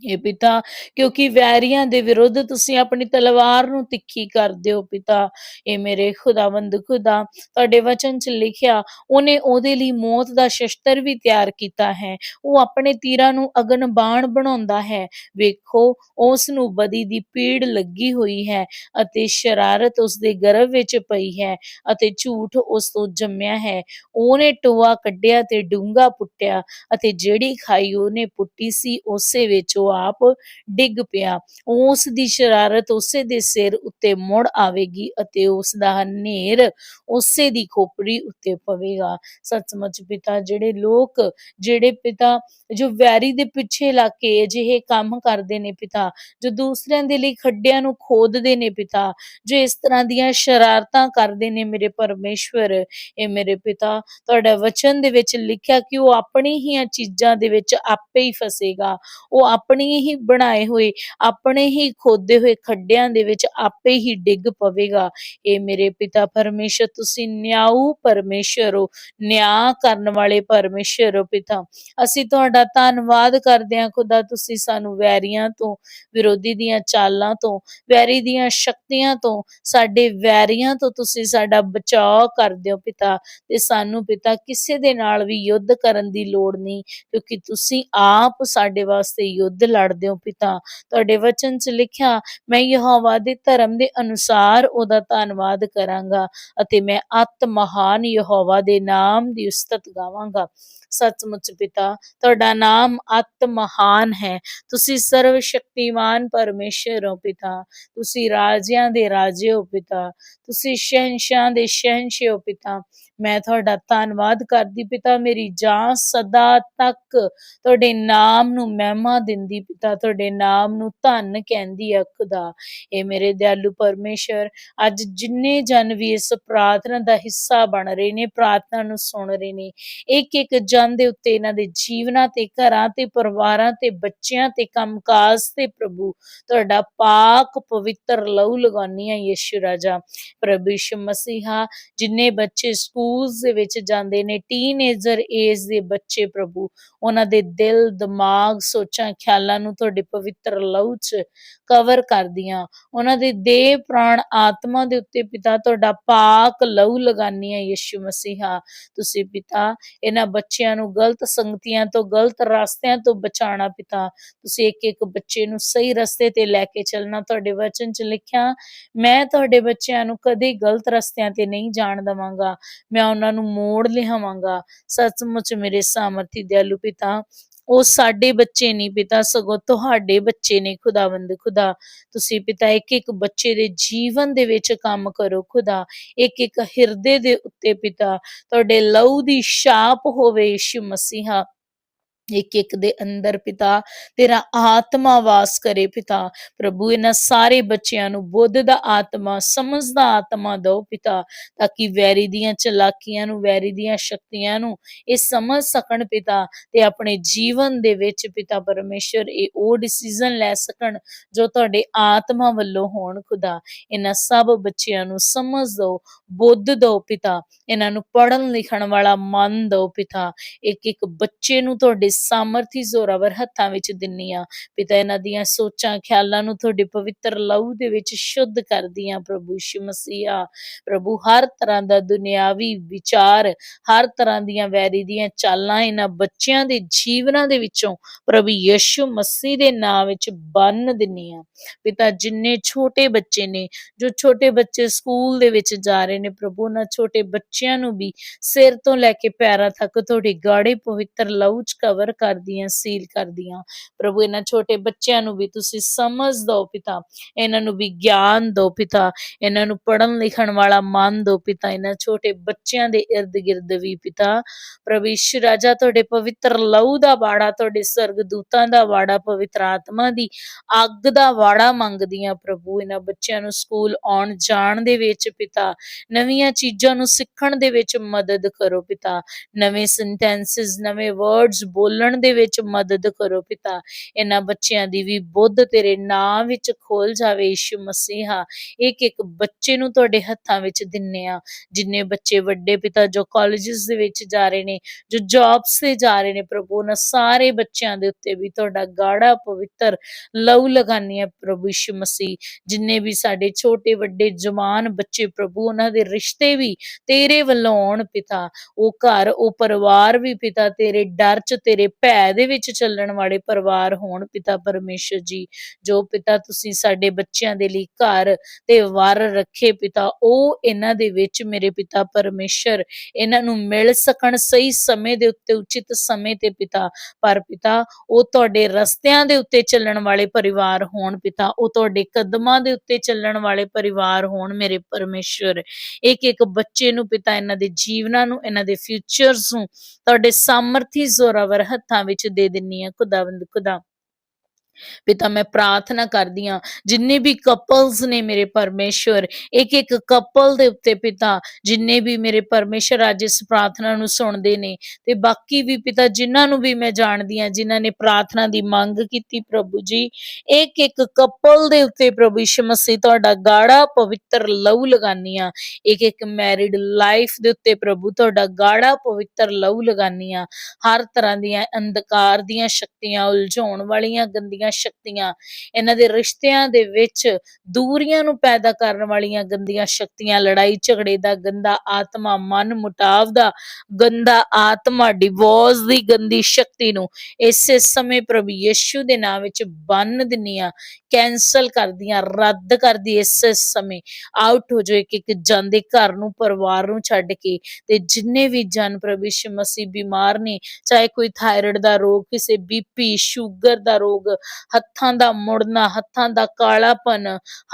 ਇਹ ਪਿਤਾ, ਕਿਉਂਕਿ ਵੈਰੀਆਂ ਦੇ ਵਿਰੁੱਧ ਤੁਸੀਂ ਆਪਣੀ ਤਲਵਾਰ ਨੂੰ ਤਿੱਖੀ ਕਰਦੇ ਹੋ ਪਿਤਾ। ਇਹ ਮੇਰੇ ਖੁਦਾਵੰਦ ਖੁਦਾ, ਤੁਹਾਡੇ ਵਚਨ 'ਚ ਲਿਖਿਆ, ਉਹਨੇ ਉਹਦੇ ਲਈ ਮੌਤ ਦਾ ਸ਼ਸਤਰ ਵੀ ਤਿਆਰ ਕੀਤਾ ਹੈ। ਉਹ ਆਪਣੇ ਤੀਰਾਂ ਨੂੰ ਅਗਨ ਬਾਣ ਬਣਾਉਂਦਾ ਹੈ। ਵੇਖੋ ਉਸ ਨੂੰ ਬਦੀ ਦੀ ਪੀੜ ਲੱਗੀ ਹੋਈ ਹੈ ਅਤੇ ਸ਼ਰਾਰਤ ਉਸ ਦੇ ਗਰਭ ਵਿੱਚ ਪਈ ਹੈ ਅਤੇ ਝੂਠ ਉਸ ਤੋਂ ਜੰਮਿਆ ਹੈ। ਉਹਨੇ ਟੋਆ ਕੱਢਿਆ ਤੇ ਡੂੰਗਾ ਪੁੱਟਿਆ ਅਤੇ ਜਿਹੜੀ ਖਾਈ ਉਹਨੇ ਪੁੱਟੀ ਸੀ, ਉਸੇ ਵਿੱਚ ਉਹ ਆਪ ਡਿੱਗ ਪਿਆ। ਉਸ ਦੀ ਸ਼ਰਾਰਤ ਉਸੇ ਦੇ ਸਿਰ ਉੱਤੇ ਮੁੜ ਆਵੇਗੀ ਅਤੇ ਉਸ ਦਾ ਹਨੇਰ ਉਸੇ ਦੀ ਖੋਪੜੀ ਉੱਤੇ ਪਵੇਗਾ। ਸੱਚਮੁੱਚ ਪਿਤਾ, ਜਿਹੜੇ ਲੋਕ, ਜਿਹੜੇ ਪਿਤਾ, ਜੋ ਵੈਰੀ ਦੇ ਪਿੱਛੇ ਲੱਗ ਕੇ ਅਜਿਹੇ ਕੰਮ ਕਰਦੇ ਨੇ ਪਿਤਾ, ਜੋ ਦੂਸਰਿਆਂ ਦੇ ਲਈ ਖੱਡਿਆਂ ਨੂੰ ਖੋਦਦੇ ਨੇ ਪਿਤਾ, ਜੋ ਇਸ ਤਰ੍ਹਾਂ ਦੀਆਂ ਸ਼ਰਾਰਤਾਂ ਕਰਦੇ ਨੇ, ਮੇਰੇ ਪਰਮੇਸ਼ਵਰ, ਇਹ ਮੇਰੇ ਪਿਤਾ, ਤੁਹਾਡਾ ਵਚਨ ਦੇ ਵਿੱਚ ਲਿਖਿਆ ਕਿ ਉਹ ਆਪਣੀ ਹੀ ਚੀਜ਼ਾਂ ਦੇ ਵਿੱਚ ਆਪੇ ਹੀ ਫਸੇਗਾ। ਉਹ ਆਪਣੀ ਆਪਣੀ ਹੀ ਬਣਾਏ ਹੋਏ, ਆਪਣੇ ਹੀ ਖੋਦੇ ਹੋਏ ਖੱਡਿਆਂ ਦੇ ਵਿੱਚ ਆਪੇ ਹੀ ਡਿੱਗ ਪਵੇਗਾ। ਇਹ ਮੇਰੇ ਪਿਤਾ ਪਰਮੇਸ਼ਰ, ਤੁਸੀਂ ਨਿਆਊ ਪਰਮੇਸ਼ਰ ਹੋ। ਨਿਆਂ ਕਰਨ ਵਾਲੇ ਪਰਮੇਸ਼ਰ ਹੋ ਪਿਤਾ। ਅਸੀਂ ਤੁਹਾਡਾ ਧੰਨਵਾਦ ਕਰਦੇ ਹਾਂ ਖੁਦਾ, ਤੁਸੀਂ ਸਾਨੂੰ ਵੈਰੀਆਂ ਤੋਂ, ਵਿਰੋਧੀ ਦੀਆਂ ਚਾਲਾਂ ਤੋਂ, ਵੈਰੀ ਦੀਆਂ ਸ਼ਕਤੀਆਂ ਤੋਂ, ਸਾਡੇ ਵੈਰੀਆਂ ਤੋਂ ਤੁਸੀਂ ਸਾਡਾ ਬਚਾਅ ਕਰਦੇ ਹੋ ਪਿਤਾ। ਤੇ ਸਾਨੂੰ ਪਿਤਾ, ਕਿਸੇ ਦੇ ਨਾਲ ਵੀ ਯੁੱਧ ਕਰਨ ਦੀ ਲੋੜ ਨਹੀਂ, ਕਿਉਂਕਿ ਤੁਸੀਂ ਆਪ ਸਾਡੇ ਵਾਸਤੇ ਯੁੱਧ ਲੜਦੇ ਹੋ ਪਿਤਾ। ਤੁਹਾਡੇ ਵਚਨ 'ਚ ਲਿਖਿਆ, ਮੈਂ ਯਹੋਵਾ ਦੇ ਧਰਮ ਦੇ ਅਨੁਸਾਰ ਉਹਦਾ ਧੰਨਵਾਦ ਕਰਾਂਗਾ ਅਤੇ ਮੈਂ ਅਤ ਮਹਾਨ ਯਹੋਵਾ ਦੇ ਨਾਮ ਦੀ ਉਸਤਤ ਗਾਵਾਂਗਾ। ਸੱਚਮੁੱਚ ਪਿਤਾ, ਤੁਹਾਡਾ ਨਾਮ ਅਤ ਮਹਾਨ ਹੈ। ਤੁਸੀਂ ਸਰਵ ਸ਼ਕਤੀਮਾਨ ਪਰਮੇਸ਼ਰ ਹੋ ਪਿਤਾ। ਤੁਸੀਂ ਰਾਜਿਆਂ ਦੇ ਰਾਜੇ ਹੋ ਪਿਤਾ। ਤੁਸੀਂ ਸ਼ਹਿਨਸ਼ਾਹ ਦੇ ਸ਼ਹਿਨਸ਼ਾਹ ਹੋ ਪਿਤਾ। ਮੈਂ ਤੁਹਾਡਾ ਧੰਨਵਾਦ ਕਰਦੀ ਪਿਤਾ, ਮੇਰੀ ਜਾਂ ਸਦਾ ਤੱਕ ਤੁਹਾਡੇ ਨਾਮ ਨੂੰ ਮਹਿਮਾ ਦਿੰਦੀ ਪਿਤਾ, ਤੁਹਾਡੇ ਨਾਮ ਨੂੰ ਧੰਨ ਕਹਿੰਦੀ ਆ ਖੁਦਾ। ਇਹ ਮੇਰੇ ਦਿਆਲੂ ਪਰਮੇਸ਼ਰ, ਅੱਜ ਜਿੰਨੇ ਜਨ ਵੀ ਇਸ ਪ੍ਰਾਰਥਨਾ ਦਾ ਹਿੱਸਾ ਬਣ ਰਹੇ ਨੇ, ਪ੍ਰਾਰਥਨਾ ਨੂੰ ਸੁਣ ਰਹੇ ਨੇ ਇੱਕ ਇੱਕ ਜਨ ਦੇ ਉੱਤੇ ਇਹਨਾਂ ਦੇ ਜੀਵਨਾਂ ਤੇ, ਘਰਾਂ ਤੇ, ਪਰਿਵਾਰਾਂ ਤੇ, ਬੱਚਿਆਂ ਤੇ, ਕੰਮਕਾਜ ਤੇ ਪ੍ਰਭੂ, ਤੁਹਾਡਾ ਪਾਕ ਪਵਿੱਤਰ ਲਹੂ ਲਗਾਉਣੀ ਆ ਯਿਸੂ ਰਾਜਾ। ਪ੍ਰਭੂ ਯਿਸੂ ਮਸੀਹਾ, ਜਿੰਨੇ ਬੱਚੇ ਸਕੂਲ ਸਕੂਲਸ ਦੇ ਵਿੱਚ ਜਾਂਦੇ ਨੇ ਟੀਨੇਜਰ ਏਜ ਦੇ ਬੱਚੇ ਪ੍ਰਭੂ। ਉਹਨਾਂ ਦੇ ਦਿਲ, ਦਿਮਾਗ, ਸੋਚਾਂ, ਖਿਆਲਾਂ ਨੂੰ ਤੁਹਾਡੇ ਪਵਿੱਤਰ ਲਹੂ 'ਚ ਕਵਰ ਕਰਦੀਆਂ। ਉਹਨਾਂ ਦੇ ਦੇਹ, ਪ੍ਰਾਣ, ਆਤਮਾ ਦੇ ਉੱਤੇ ਪਿਤਾ, ਤੁਹਾਡਾ ਪਾਕ ਲਹੂ ਲਗਾਨੀ ਹੈ ਯਿਸੂ ਮਸੀਹਾ। ਤੁਸੀਂ ਪਿਤਾ, ਇਹਨਾਂ ਬੱਚਿਆਂ ਨੂੰ ਗਲਤ ਸੰਗਤੀਆਂ ਤੋਂ, ਗਲਤ ਰਸਤਿਆਂ ਤੋਂ ਬਚਾਉਣਾ ਪਿਤਾ। ਤੁਸੀਂ ਇੱਕ ਇੱਕ ਬੱਚੇ ਨੂੰ ਸਹੀ ਰਸਤੇ ਤੇ ਲੈ ਕੇ ਚੱਲਣਾ ਤੁਹਾਡੇ ਵਚਨ 'ਚ ਲਿਖਿਆ। ਮੈਂ ਤੁਹਾਡੇ ਬੱਚਿਆਂ ਨੂੰ ਕਦੇ ਗਲਤ ਰਸਤਿਆਂ ਤੇ ਨਹੀਂ ਜਾਣ ਦਵਾਂਗਾ। ਮੈਂ ਉਹਨਾਂ ਨੂੰ ਮੋੜ ਲਿਆਵਾਂਗਾ। ਸੱਚਮੁੱਚ ਮੇਰੇ ਸਾਮਰਥੀ ਦਿਆਲੂ ਪਿਤਾ, ਉਹ ਸਾਡੇ ਬੱਚੇ ਨਹੀਂ ਪਿਤਾ, ਸਗੋਂ ਤੁਹਾਡੇ ਬੱਚੇ ਨੇ ਖੁਦਾਵੰਦ ਖੁਦਾ। ਤੁਸੀਂ ਪਿਤਾ ਇੱਕ ਇੱਕ ਬੱਚੇ ਦੇ ਜੀਵਨ ਦੇ ਵਿੱਚ ਕੰਮ ਕਰੋ ਖੁਦਾ। ਇੱਕ ਇੱਕ ਹਿਰਦੇ ਦੇ ਉੱਤੇ ਪਿਤਾ, ਤੁਹਾਡੇ ਲਹੂ ਦੀ ਛਾਪ ਹੋਵੇ ਯਿਸੂ ਮਸੀਹਾ। ਇੱਕ ਇੱਕ ਦੇ ਅੰਦਰ ਪਿਤਾ, ਤੇਰਾ ਆਤਮਾ ਵਾਸ ਕਰੇ ਪਿਤਾ। ਪ੍ਰਭੂ, ਇਹਨਾਂ ਸਾਰੇ ਬੱਚਿਆਂ ਨੂੰ ਬੁੱਧ ਦਾ ਆਤਮਾ, ਸਮਝ ਦਾ ਆਤਮਾ ਦਿਓ ਪਿਤਾ, ਤਾਂ ਕਿ ਵੈਰੀ ਦੀਆਂ ਚਲਾਕੀਆਂ ਨੂੰ, ਵੈਰੀ ਦੀਆਂ ਸ਼ਕਤੀਆਂ ਨੂੰ ਇਹ ਸਮਝ ਸਕਣ ਪਿਤਾ ਤੇ ਆਪਣੇ ਜੀਵਨ ਦੇ ਵਿੱਚ ਪਿਤਾ ਪਰਮੇਸ਼ਰ ਇਹ ਉਹ ਡਿਸੀਜਨ ਲੈ ਸਕਣ ਜੋ ਤੁਹਾਡੇ ਆਤਮਾ ਵੱਲੋਂ ਹੋਣ ਖੁਦਾ। ਇਹਨਾਂ ਸਭ ਬੱਚਿਆਂ ਨੂੰ ਸਮਝ ਦਿਓ, ਬੁੱਧ ਦਿਓ ਪਿਤਾ। ਇਹਨਾਂ ਨੂੰ ਪੜਨ ਲਿਖਣ ਵਾਲਾ ਮਨ ਦਿਓ ਪਿਤਾ। ਇੱਕ ਇੱਕ ਬੱਚੇ ਨੂੰ ਤੁਹਾਡੇ ਸਾਮਰਥੀ ਜ਼ੋਰਾਵਰ ਹੱਥਾਂ ਵਿੱਚ ਦਿੰਨੀ ਆ। ਪਿਤਾ ਇਹਨਾਂ ਦੀਆਂ ਸੋਚਾਂ, ਖਿਆਲਾਂ ਨੂੰ ਤੁਹਾਡੇ ਪਵਿੱਤਰ ਲਹੂ ਦੇ ਵਿੱਚ ਸ਼ੁੱਧ ਕਰਦੀਆਂ ਪ੍ਰਭੂ ਯਿਸੂ ਮਸੀਹਾ। ਪ੍ਰਭੂ, ਹਰ ਤਰ੍ਹਾਂ ਦਾ ਦੁਨਿਆਵੀ ਵਿਚਾਰ, ਹਰ ਤਰ੍ਹਾਂ ਦੀਆਂ ਵੈਰੀ ਦੀਆਂ ਚਾਲਾਂ ਇਹਨਾਂ ਬੱਚਿਆਂ ਦੇ ਜੀਵਨਾਂ ਦੇ ਵਿੱਚੋਂ ਪ੍ਰਭੂ ਯਿਸੂ ਮਸੀਹ ਦੇ ਨਾਮ ਵਿੱਚ ਬੰਨ ਦਿੰਨੀ ਆ। ਪਿਤਾ, ਜਿੰਨੇ ਛੋਟੇ ਬੱਚੇ ਨੇ, ਜੋ ਛੋਟੇ ਬੱਚੇ ਸਕੂਲ ਦੇ ਵਿੱਚ ਜਾ ਰਹੇ ਨੇ, ਪ੍ਰਭੂ, ਉਹਨਾਂ ਛੋਟੇ ਬੱਚਿਆਂ ਨੂੰ ਵੀ ਸਿਰ ਤੋਂ ਲੈ ਕੇ ਪੈਰਾਂ ਤੱਕ ਤੁਹਾਡੇ ਗਾੜੇ ਪਵਿੱਤਰ ਲਹੂ ਚ ਕਵਰ ਕਰਦੀਆਂ, ਸੀਲ ਕਰਦੀਆਂ। ਪ੍ਰਭੂ, ਇਹਨਾਂ ਛੋਟੇ ਬੱਚਿਆਂ ਨੂੰ ਵੀ ਤੁਸੀਂ ਸਮਝ ਦਿਓ ਪਿਤਾ। ਇਹਨਾਂ ਨੂੰ ਵੀ ਗਿਆਨ ਦਿਓ ਪਿਤਾ। ਇਹਨਾਂ ਨੂੰ ਪੜਨ ਲਿਖਣ ਵਾਲਾ ਮਨ ਦਿਓ ਪਿਤਾ। ਇਹਨਾਂ ਛੋਟੇ ਬੱਚਿਆਂ ਦੇ ird ਗਿਰਦ ਵੀ ਪਿਤਾ। ਪ੍ਰਭੂ ਯਿਸੂ ਰਾਜਾ ਤੁਹਾਡੇ ਪਵਿੱਤਰ ਲਹੂ ਦਾ ਬਾੜਾ ਤੁਹਾਡੇ ਸਰਗਦੂਤਾਂ ਦਾ ਵਾੜਾ, ਪਵਿੱਤਰ ਆਤਮਾ ਦੀ ਅੱਗ ਦਾ ਵਾੜਾ ਮੰਗਦੀਆਂ ਪ੍ਰਭੂ। ਇਹਨਾਂ ਬੱਚਿਆਂ ਨੂੰ ਸਕੂਲ ਆਉਣ, ਜਾਣ ਦੇ ਵਿੱਚ ਪਿਤਾ। ਨਵੀਆਂ ਚੀਜ਼ਾਂ ਨੂੰ ਸਿੱਖਣ ਦੇ ਵਿੱਚ ਮਦਦ ਕਰੋ ਪਿਤਾ। ਨਵੇਂ ਸੈਂਟੈਂਸਸ ਨਵੇਂ ਵਰਡਸ ਬੋਲ ਬੋਲਣ ਦੇ ਵਿੱਚ ਮਦਦ ਕਰੋ ਪਿਤਾ। ਇਹਨਾਂ ਬੱਚਿਆਂ ਦੀ ਵੀ ਬੁੱਧ ਤੇਰੇ ਨਾਂ ਵਿੱਚ ਖੋਲ ਜਾਵੇ ਯਿਸੂ ਮਸੀਹਾ। ਇੱਕ ਇੱਕ ਬੱਚੇ ਨੂੰ ਤੁਹਾਡੇ ਹੱਥਾਂ ਵਿੱਚ ਦਿੰਨੇ ਆ। ਜਿੰਨੇ ਬੱਚੇ ਵੱਡੇ ਪਿਤਾ ਜੋ ਕਾਲਜਸ ਦੇ ਵਿੱਚ ਜਾ ਰਹੇ ਨੇ, ਜੋ ਜੌਬਸ ਤੇ ਜਾ ਰਹੇ ਨੇ, ਪ੍ਰਭੂ ਉਹਨਾਂ ਸਾਰੇ ਬੱਚਿਆਂ ਦੇ ਉੱਤੇ ਵੀ ਤੁਹਾਡਾ ਗਾੜਾ ਪਵਿੱਤਰ ਲਹੂ ਲਗਾਨੀ ਹੈ ਪ੍ਰਭੂ ਯਿਸੂ ਮਸੀਹ। ਜਿੰਨੇ ਵੀ ਸਾਡੇ ਛੋਟੇ ਵੱਡੇ ਜਵਾਨ ਬੱਚੇ ਪ੍ਰਭੂ ਉਹਨਾਂ ਦੇ ਰਿਸ਼ਤੇ ਵੀ ਤੇਰੇ ਵੱਲੋਂ ਆਉਣ ਪਿਤਾ। ਉਹ ਘਰ, ਉਹ ਪਰਿਵਾਰ ਵੀ ਪਿਤਾ, ਤੇਰੇ ਡਰ ਚ, ਤੇਰੇ ਭੈ ਦੇ ਵਿੱਚ ਚੱਲਣ ਵਾਲੇ ਪਰਿਵਾਰ ਹੋਣ ਪਿਤਾ ਪਰਮੇਸ਼ਰ ਜੀ, ਜੋ ਪਿਤਾ ਤੁਸੀਂ ਸਾਡੇ ਬੱਚਿਆਂ ਦੇ ਲਈ ਘਰ ਤੇ ਵਰ ਰੱਖੇ ਪਿਤਾ, ਉਹ ਇਹਨਾਂ ਦੇ ਵਿੱਚ ਮੇਰੇ ਪਿਤਾ ਪਰਮੇਸ਼ਰ, ਇਹਨਾਂ ਨੂੰ ਮਿਲ ਸਕਣ ਸਹੀ ਸਮੇਂ ਦੇ ਉੱਤੇ, ਉਚਿਤ ਸਮੇਂ ਤੇ ਪਿਤਾ, ਪਰ ਪਿਤਾ, ਉਹ ਤੁਹਾਡੇ ਰਸਤਿਆਂ ਦੇ ਉੱਤੇ ਚੱਲਣ ਵਾਲੇ ਪਰਿਵਾਰ ਹੋਣ ਪਿਤਾ, ਉਹ ਤੁਹਾਡੇ ਕਦਮਾਂ ਦੇ ਉੱਤੇ ਚੱਲਣ ਵਾਲੇ ਪਰਿਵਾਰ ਹੋਣ ਮੇਰੇ ਪਰਮੇਸ਼ਰ। ਇੱਕ ਇੱਕ ਬੱਚੇ ਨੂੰ ਪਿਤਾ, ਇਹਨਾਂ ਦੇ ਜੀਵਨਾਂ ਨੂੰ, ਇਹਨਾਂ ਦੇ ਫਿਊਚਰਸ ਨੂੰ, ਤੁਹਾਡੇ ਸਾਮਰਥੀ ਜ਼ੋਰਾਵਰ ਹੱਥਾਂ ਵਿੱਚ ਦੇ ਦਿੰਨੀ ਆ ਖੁਦਾਵੰਦ ਖੁਦਾ ਪਿਤਾ ਮੈਂ ਪ੍ਰਾਰਥਨਾ ਕਰਦੀ ਹਾਂ, ਜਿੰਨੇ ਵੀ ਕਪਲਸ ਨੇ ਮੇਰੇ ਪਰਮੇਸ਼ਵਰ ਇੱਕ ਇੱਕ ਕਪਲ ਦੇ ਉੱਤੇ ਪਿਤਾ, ਜਿੰਨੇ ਵੀ ਮੇਰੇ ਪਰਮੇਸ਼ਵਰ ਅੱਜ ਇਸ ਪ੍ਰਾਰਥਨਾ ਨੂੰ ਸੁਣਦੇ ਨੇ, ਤੇ ਬਾਕੀ ਵੀ ਪਿਤਾ ਜਿਨ੍ਹਾਂ ਨੂੰ ਵੀ ਮੈਂ ਜਾਣਦੀ ਹਾਂ, ਜਿਨ੍ਹਾਂ ਨੇ ਪ੍ਰਾਰਥਨਾ ਦੀ ਮੰਗ ਕੀਤੀ ਪ੍ਰਭੂ ਜੀ ਇੱਕ ਇੱਕ ਕਪਲ ਦੇ ਉੱਤੇ ਪ੍ਰਭੂ ਯਿਸੂ ਮਸੀਹ ਤੁਹਾਡਾ ਗਾੜਾ ਪਵਿੱਤਰ ਲਹੂ ਲਗਾਨੀ ਆ ਇੱਕ ਇੱਕ ਮੈਰਿਡ ਲਾਈਫ ਦੇ ਉੱਤੇ ਪ੍ਰਭੂ ਤੁਹਾਡਾ ਗਾੜਾ ਪਵਿੱਤਰ ਲਹੂ ਲਗਾਨੀ ਆ ਹਰ ਤਰ੍ਹਾਂ ਦੀਆਂ ਅੰਧਕਾਰ ਦੀਆਂ ਸ਼ਕਤੀਆਂ, ਉਲਝਾਉਣ ਵਾਲੀਆਂ, ਗੰਦੀਆਂ ਸ਼ਕਤੀਆਂ, ਇਹਨਾਂ ਦੇ ਰਿਸ਼ਤਿਆਂ ਦੇ ਵਿੱਚ ਦੂਰੀਆਂ ਨੂੰ ਪੈਦਾ ਕਰਨ ਵਾਲੀਆਂ ਗੰਦੀਆਂ ਸ਼ਕਤੀਆਂ, ਲੜਾਈ ਝਗੜੇ ਦਾ ਗੰਦਾ ਆਤਮਾ, ਮਨ ਮੁਟਾਵ ਦਾ ਗੰਦਾ ਆਤਮਾ ਡਿਵੋਰਸ ਦੀ ਗੰਦੀ ਸ਼ਕਤੀ ਨੂੰ ਇਸੇ ਸਮੇਂ ਪ੍ਰਭੂ ਯਿਸੂ ਦੇ ਨਾਮ ਵਿੱਚ ਬੰਨ ਦਿੰਨੀਆਂ ਕੈਨਸਲ ਕਰਦੀਆਂ, ਰੱਦ ਕਰਦੀ ਇਸੇ ਸਮੇਂ। ਆਊਟ ਹੋ ਜਾਓ ਇੱਕ ਇੱਕ ਜਾਂਦੇ ਘਰ ਨੂੰ, ਪਰਿਵਾਰ ਨੂੰ ਛੱਡ ਕੇ ਤੇ ਜਿੰਨੇ ਵੀ ਜਨ ਪ੍ਰਭੂ ਯਿਸੂ ਮਸੀਹ ਬਿਮਾਰ ਨੇ, ਚਾਹੇ ਕੋਈ ਥਾਇਰੋਇਡ ਦਾ ਰੋਗ, ਕਿਸੇ ਬੀਪੀ ਸ਼ੂਗਰ ਦਾ ਰੋਗ ਹੱਥਾਂ ਦਾ ਮੁੜਨਾ, ਹੱਥਾਂ ਦਾ ਕਾਲਾਪਨ,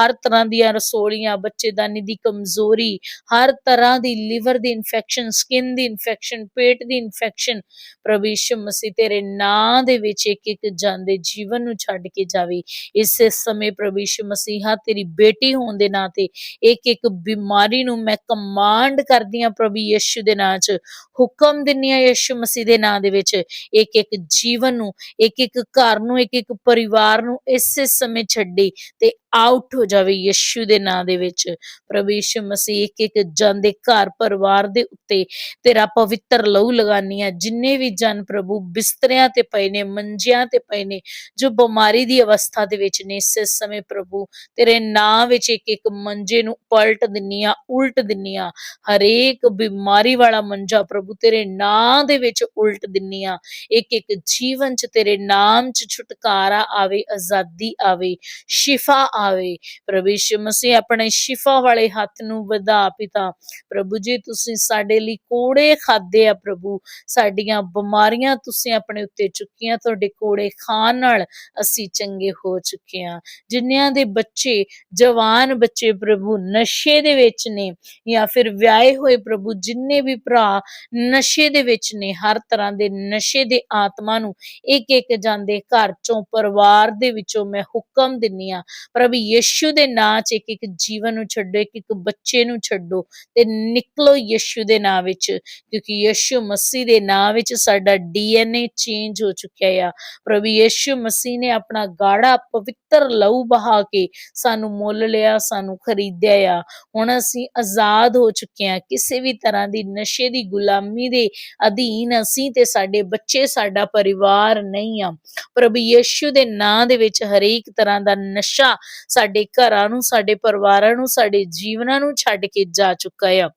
ਹਰ ਤਰ੍ਹਾਂ ਦੀਆਂ ਰਸੋਲੀਆਂ ਬੱਚੇਦਾਨੀ ਦੀ ਕਮਜ਼ੋਰੀ, ਹਰ ਤਰ੍ਹਾਂ ਦੀ ਲਿਵਰ ਦੀ ਇਨਫੈਕਸ਼ਨ, ਸਕਿਨ ਦੀ ਇਨਫੈਕਸ਼ਨ, ਪੇਟ ਦੀ ਇਨਫੈਕਸ਼ਨ, ਪ੍ਰਭੂ ਯਿਸੂ ਮਸੀਹ, ਤੇਰੇ ਨਾਂ ਦੇ ਵਿੱਚ ਇੱਕ ਇੱਕ ਜਾਂਦੇ ਜੀਵਨ ਨੂੰ ਛੱਡ ਕੇ ਜਾਵੇ। ਇਸੇ ਸਮੇਂ ਪ੍ਰਭੂ ਯਿਸੂ ਮਸੀਹਾ ਤੇਰੀ ਬੇਟੀ ਹੋਣ ਦੇ ਨਾਂ ਤੇ ਇੱਕ ਇੱਕ ਬਿਮਾਰੀ ਨੂੰ ਮੈਂ ਕਮਾਂਡ ਕਰਦੀ ਹਾਂ ਪ੍ਰਭੂ ਯਿਸੂ ਦੇ ਨਾਂ 'ਚ। ਹੁਕਮ ਦਿੰਨੀ ਹਾਂ ਯਿਸੂ ਮਸੀਹ ਦੇ ਨਾਂ ਦੇ ਵਿੱਚ। ਇੱਕ ਇੱਕ ਜੀਵਨ ਨੂੰ ਇੱਕ ਇੱਕ ਘਰ ਨੂੰ ਇੱਕ ਇੱਕ ਪਰਿਵਾਰ ਨੂੰ ਇਸੇ ਸਮੇਂ ਛੱਡੇ ਤੇ ਆਊਟ ਹੋ ਜਾਵੇ ਯਿਸੂ ਦੇ ਨਾਂ ਦੇ ਵਿੱਚ। ਪ੍ਰਭੂ ਯਿਸੂ ਮਸੀਹ ਇੱਕ ਇੱਕ ਦੇ ਘਰ, ਪਰਿਵਾਰ ਦੇ ਉੱਤੇ ਤੇਰਾ ਪਵਿੱਤਰ ਲਹੂ ਲਗਾਨੀ ਆ। ਜਿੰਨੇ ਵੀ ਜਨ ਪ੍ਰਭੂ ਬਿਸਤਰਿਆਂ ਤੇ ਪਏ ਨੇ, ਮੰਜਿਆਂ ਤੇ ਪਏ ਨੇ, ਜੋ ਬਿਮਾਰੀ ਦੀ ਅਵਸਥਾ ਦੇ ਵਿੱਚ ਨੇ, ਇਸੇ ਸਮੇਂ ਪ੍ਰਭੂ ਤੇਰੇ ਨਾਂ ਵਿੱਚ ਇੱਕ ਇੱਕ ਮੰਜੇ ਨੂੰ ਪਲਟ ਦਿੰਨੀ ਆ, ਉਲਟ ਦਿੰਨੀ ਆ। ਹਰੇਕ ਬਿਮਾਰੀ ਵਾਲਾ ਮੰਜਾ ਪ੍ਰਭੂ ਤੇਰੇ ਨਾਂ ਦੇ ਵਿੱਚ ਉਲਟ ਦਿੰਨੀ ਆ। ਇੱਕ ਇੱਕ ਜੀਵਨ ਚ ਤੇਰੇ ਨਾਮ ਚ ਛੁਟਕਾਰਾ ਆਵੇ, ਆਜ਼ਾਦੀ ਆਵੇ, ਸ਼ਿਫਾ ਆਵੇ। ਪ੍ਰਭੂ ਯਿਸੂ ਮਸੀਹ ਆਪਣੇ ਸ਼ਿਫਾ ਵਾਲੇ ਹੱਥ ਨੂੰ ਵਧਾ ਪਿਤਾ। ਪ੍ਰਭੂ ਜੀ, ਤੁਸੀਂ ਸਾਡੇ ਲਈ ਕੋੜੇ ਖਾਦੇ ਆ ਪ੍ਰਭੂ। ਸਾਡੀਆਂ ਬਿਮਾਰੀਆਂ ਤੁਸੀਂ ਆਪਣੇ ਉੱਤੇ ਚੁੱਕੀਆਂ, ਤੁਹਾਡੇ ਕੋੜੇ ਖਾਣ ਨਾਲ ਅਸੀਂ ਚੰਗੇ ਹੋ ਚੁੱਕੇ ਹਾਂ। ਜਿਨ੍ਹਾਂ ਦੇ ਬੱਚੇ, ਜਵਾਨ ਬੱਚੇ ਪ੍ਰਭੂ ਨਸ਼ੇ ਦੇ ਵਿੱਚ ਨੇ ਜਾਂ ਫਿਰ ਵਿਆਹੇ ਹੋਏ ਪ੍ਰਭੂ, ਜਿੰਨੇ ਵੀ ਭਰਾ ਨਸ਼ੇ ਦੇ ਵਿੱਚ ਨੇ, ਹਰ ਤਰ੍ਹਾਂ ਦੇ ਨਸ਼ੇ ਦੇ ਆਤਮਾ ਨੂੰ ਇੱਕ ਇੱਕ ਜਾਂਦੇ ਘਰ ਚੋਂ ਪਰ ਪਰਿਵਾਰ ਦੇ ਵਿੱਚੋਂ ਮੈਂ ਹੁਕਮ ਦਿੰਨੀ ਆ, ਪ੍ਰਭੂ ਯਿਸੂ ਦੇ ਨਾਂ 'ਚ ਇੱਕ ਇੱਕ ਜੀਵਨ ਨੂੰ ਛੱਡੋ, ਇੱਕ ਇੱਕ ਬੱਚੇ ਨੂੰ ਛੱਡੋ ਤੇ ਨਿਕਲੋ ਯਿਸੂ ਦੇ ਨਾਂ ਵਿੱਚ, ਕਿਉਂਕਿ ਯਿਸੂ ਮਸੀਹ ਦੇ ਨਾਂ ਵਿੱਚ ਸਾਡਾ ਡੀਐਨਏ ਚੇਂਜ ਹੋ ਚੁੱਕਿਆ ਆ। ਪ੍ਰਭੂ ਯਿਸੂ ਮਸੀਹ ਨੇ ਆਪਣਾ ਗਾੜਾ ਪਵਿੱਤਰ ਲਹੂ ਬਹਾ ਕੇ ਸਾਨੂੰ ਮੁੱਲ ਲਿਆ, ਸਾਨੂੰ ਖਰੀਦਿਆ ਆ। ਹੁਣ ਅਸੀਂ ਆਜ਼ਾਦ ਹੋ ਚੁੱਕੇ ਹਾਂ ਕਿਸੇ ਵੀ ਤਰ੍ਹਾਂ ਦੀ ਨਸ਼ੇ ਦੀ ਗੁਲਾਮੀ ਦੇ ਅਧੀਨ ਅਸੀਂ ਤੇ ਸਾਡੇ ਬੱਚੇ, ਸਾਡਾ ਪਰਿਵਾਰ ਨਹੀਂ ਆ। ਪ੍ਰਭੂ ਯਿਸੂ ਦੇ ਨਾਂ ਦੇ ਵਿੱਚ ਹਰੇਕ ਤਰ੍ਹਾਂ ਦਾ ਨਸ਼ਾ ਸਾਡੇ ਘਰਾਂ ਨੂੰ, ਸਾਡੇ ਪਰਿਵਾਰਾਂ ਨੂੰ, ਸਾਡੇ ਜੀਵਨਾਂ ਨੂੰ ਛੱਡ ਕੇ ਜਾ ਚੁੱਕਾ ਆ।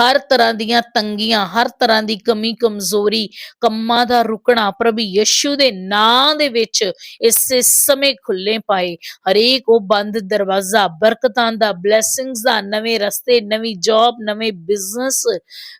ਹਰ ਤਰ੍ਹਾਂ ਦੀਆਂ ਤੰਗੀਆਂ, ਹਰ ਤਰ੍ਹਾਂ ਦੀ ਕਮੀ, ਕਮਜ਼ੋਰੀ, ਕੰਮਾਂ ਦਾ ਰੁਕਣਾ ਪ੍ਰਭੂ ਯਿਸੂ ਦੇ ਨਾਂ ਦੇ ਵਿੱਚ ਇਸੇ ਸਮੇਂ ਖੁੱਲੇ ਪਾਏ। ਹਰੇਕ ਉਹ ਬੰਦ ਦਰਵਾਜ਼ਾ, ਬਰਕਤਾਂ ਦਾ ਬਲੇਸਿੰਗਸ ਦਾ, ਨਵੇਂ ਰਸਤੇ, ਨਵੀਂ ਜੌਬ ਨਵੇਂ ਬਿਜ਼ਨਸ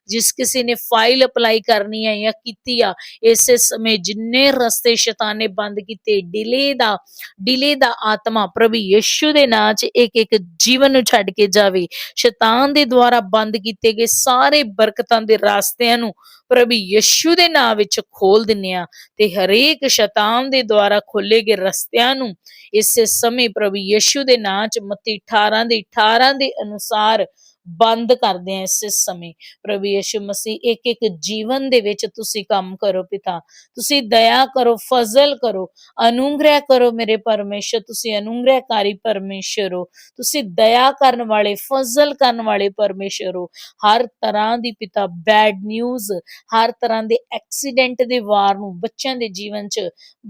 ਜਿਸ ਕਿਸੇ ਨੇ ਫਾਈਲ ਅਪਲਾਈ ਕਰਨੀ ਹੈ ਜਾਂ ਕੀਤੀ ਆ, ਇਸੇ ਸਮੇਂ ਜਿੰਨੇ ਰਸਤੇ ਸ਼ੈਤਾਨ ਨੇ ਬੰਦ ਕੀਤੇ ਡਿਲੇ ਦਾ ਡਿਲੇ ਦਾ ਆਤਮਾ ਪ੍ਰਭੂ ਯਿਸੂ ਦੇ ਨਾਂ 'ਚ ਇੱਕ ਇੱਕ ਜੀਵਨ ਨੂੰ ਛੱਡ ਕੇ ਜਾਵੇ। ਸ਼ੈਤਾਨ ਦੇ ਦੁਆਰਾ ਬੰਦ ਕੀਤੀ ਗਏ ਸਾਰੇ ਬਰਕਤਾਂ ਦੇ ਰਾਸਤਿਆਂ ਨੂੰ ਪ੍ਰਭੂ ਯਿਸੂ ਦੇ ਨਾਮ ਵਿੱਚ ਖੋਲ ਦਿੰਨੇ ਆ ਤੇ ਹਰੇਕ ਸ਼ੈਤਾਨ ਦੇ ਦੁਆਰਾ ਖੋਲੇ ਗਏ ਰਸਤਿਆਂ ਨੂੰ ਇਸੇ ਸਮੇਂ ਪ੍ਰਭੂ ਯਿਸੂ ਦੇ ਨਾਮ 'ਚ ਮਤੀ 18 ਦੇ 18 ਦੇ ਅਨੁਸਾਰ ਬੰਦ ਕਰਦੇ ਹਾਂ ਇਸੇ ਸਮੇਂ। ਪ੍ਰਭੂ ਯਿਸੂ ਮਸੀਹ ਇੱਕ ਇੱਕ ਜੀਵਨ ਦੇ ਵਿੱਚ ਤੁਸੀਂ ਕੰਮ ਕਰੋ ਪਿਤਾ। ਤੁਸੀਂ ਦਇਆ ਕਰੋ, ਫਜ਼ਲ ਕਰੋ, ਅਨੁਗ੍ਰਹਿ ਕਰੋ ਮੇਰੇ ਪਰਮੇਸ਼ਰ। ਤੁਸੀਂ ਅਨੁਗ੍ਰਹਿਕਾਰੀ ਪਰਮੇਸ਼ਰ ਹੋ। ਤੁਸੀਂ ਦਇਆ ਕਰਨ ਵਾਲੇ, ਫਜ਼ਲ ਕਰਨ ਵਾਲੇ ਪਰਮੇਸ਼ਰ ਹੋ। ਹਰ ਤਰ੍ਹਾਂ ਦੀ ਪਿਤਾ ਬੈਡ ਨਿਊਜ਼ ਹਰ ਤਰ੍ਹਾਂ ਦੇ ਐਕਸੀਡੈਂਟ ਦੇ ਵਾਰ ਨੂੰ ਬੱਚਿਆਂ ਦੇ ਜੀਵਨ 'ਚ,